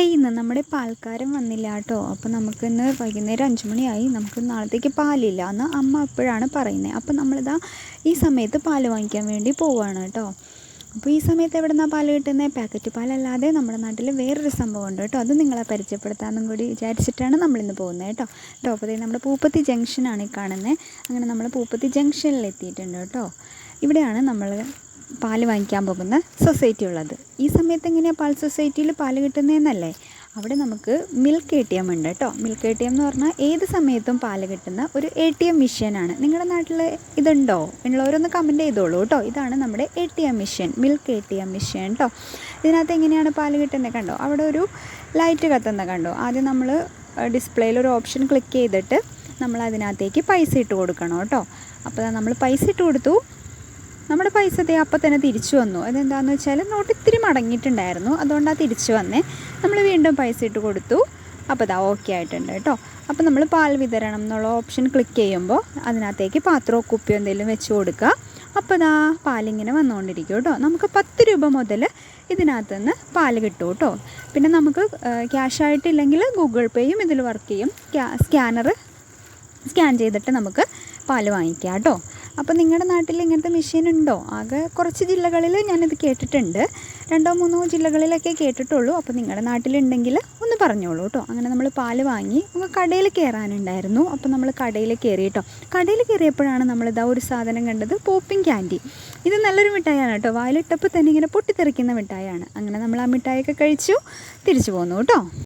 Hi ഇന്ന് നമ്മുടെ പാൽക്കാരൻ വന്നില്ല കേട്ടോ. അപ്പോൾ നമുക്ക് ഇന്ന് വൈകുന്നേരം അഞ്ച് മണിയായി. നമുക്ക് നാളത്തേക്ക് പാലില്ല. എന്ന് അമ്മ അപ്പോഴാണ് പറയുന്നത് അപ്പോൾ നമ്മളിതാ ഈ സമയത്ത് പാൽ വാങ്ങിക്കാൻ വേണ്ടി പോവുകയാണ് കേട്ടോ. അപ്പോൾ ഈ സമയത്ത് എവിടെ നിന്നാണ് പാൽ കിട്ടുന്നത് പാക്കറ്റ് പാലല്ലാതെ നമ്മുടെ നാട്ടിൽ വേറൊരു സംഭവം ഉണ്ട് കേട്ടോ. അത് നിങ്ങളെ പരിചയപ്പെടുത്താമെന്നും കൂടി വിചാരിച്ചിട്ടാണ് നമ്മളിന്ന് പോകുന്നത് കേട്ടോ. കേട്ടോ അപ്പോൾ നമ്മുടെ പൂപ്പത്തി ജംഗ്ഷനാണ് ഈ കാണുന്നത് അങ്ങനെ നമ്മൾ പൂപ്പത്തി ജംഗ്ഷനിൽ എത്തിയിട്ടുണ്ട് കേട്ടോ. ഇവിടെയാണ് നമ്മൾ പാൽ വാങ്ങിക്കാൻ പോകുന്ന സൊസൈറ്റി ഉള്ളത്. ഈ സമയത്ത് എങ്ങനെയാണ് പാൽ സൊസൈറ്റിയിൽ പാൽ കിട്ടുന്നതെന്നല്ലേ? അവിടെ നമുക്ക് മിൽക്ക് എ ടി എം ഉണ്ട് കേട്ടോ മിൽക്ക് എ ടി എം എന്ന് പറഞ്ഞാൽ ഏത് സമയത്തും പാൽ കിട്ടുന്ന ഒരു എ ടി എം മെഷീനാണ് നിങ്ങളുടെ നാട്ടിൽ ഇതുണ്ടോ? ഉള്ളവരൊന്ന് കമന്റ് ചെയ്തോളൂ കേട്ടോ ഇതാണ് നമ്മുടെ A T M machine milk A T M machine കേട്ടോ ഇതിനകത്ത് എങ്ങനെയാണ് പാൽ കിട്ടുന്നത് കണ്ടോ? അവിടെ ഒരു ലൈറ്റ് കത്തുന്നത് കണ്ടോ? ആദ്യം നമ്മൾ ഡിസ്പ്ലേയിൽ ഒരു ഓപ്ഷൻ ക്ലിക്ക് ചെയ്തിട്ട് നമ്മൾ അതിനകത്തേക്ക് പൈസ ഇട്ട് കൊടുക്കണം കേട്ടോ അപ്പോൾ നമ്മൾ പൈസ ഇട്ട് കൊടുത്തു. നമ്മുടെ പൈസ ദേ അപ്പം തന്നെ തിരിച്ചു വന്നു. അതെന്താണെന്ന് വെച്ചാൽ നോട്ട് ഇത്തിരി മടങ്ങിയിട്ടുണ്ടായിരുന്നു. അതുകൊണ്ടാണ് തിരിച്ചു വന്നേ. നമ്മൾ വീണ്ടും പൈസ ഇട്ട് കൊടുത്തു. അപ്പോൾ ഇതാ ഓക്കെ ആയിട്ടുണ്ട് കേട്ടോ. അപ്പോൾ നമ്മൾ പാൽ വിതരണം എന്നുള്ള ഓപ്ഷൻ ക്ലിക്ക് ചെയ്യുമ്പോൾ അതിനകത്തേക്ക് പാത്രമോ കുപ്പിയോ എന്തെങ്കിലും വെച്ച് കൊടുക്കുക അപ്പോൾ ഇതാ പാലിങ്ങനെ വന്നുകൊണ്ടിരിക്കും കേട്ടോ. നമുക്ക് പത്ത് രൂപ മുതൽ ഇതിനകത്ത് നിന്ന് പാൽ കിട്ടും കേട്ടോ. പിന്നെ നമുക്ക് ക്യാഷ് ആയിട്ടില്ലെങ്കിൽ ഗൂഗിൾ പേയും ഇതിൽ വർക്ക് ചെയ്യും. സ്കാനർ സ്കാൻ ചെയ്തിട്ട് നമുക്ക് പാൽ വാങ്ങിക്കാം കേട്ടോ. അപ്പോൾ നിങ്ങളുടെ നാട്ടിൽ ഇങ്ങനത്തെ മെഷീൻ ഉണ്ടോ? ആകെ കുറച്ച് ജില്ലകളിൽ ഞാനിത് കേട്ടിട്ടുണ്ട്. രണ്ടോ മൂന്നോ ജില്ലകളിലൊക്കെ കേട്ടിട്ടുള്ളൂ. അപ്പോൾ നിങ്ങളുടെ നാട്ടിലുണ്ടെങ്കിൽ ഒന്ന് പറഞ്ഞോളൂ കേട്ടോ അങ്ങനെ നമ്മൾ പാൽ വാങ്ങി നമുക്ക് കടയിൽ കയറാനുണ്ടായിരുന്നു അപ്പോൾ നമ്മൾ കടയിൽ കയറി കേട്ടോ കടയിൽ കയറിയപ്പോഴാണ് നമ്മളിതാ ഒരു സാധനം കണ്ടത് പോപ്പിംഗ് ക്യാൻഡി ഇത് നല്ലൊരു മിഠായിയാണ് കേട്ടോ വായിലിട്ടപ്പോൾ തന്നെ ഇങ്ങനെ പൊട്ടിത്തെറിക്കുന്ന മിഠായിയാണ്. അങ്ങനെ നമ്മൾ ആ മിഠായിയൊക്കെ കഴിച്ചു തിരിച്ചു പോന്നു കേട്ടോ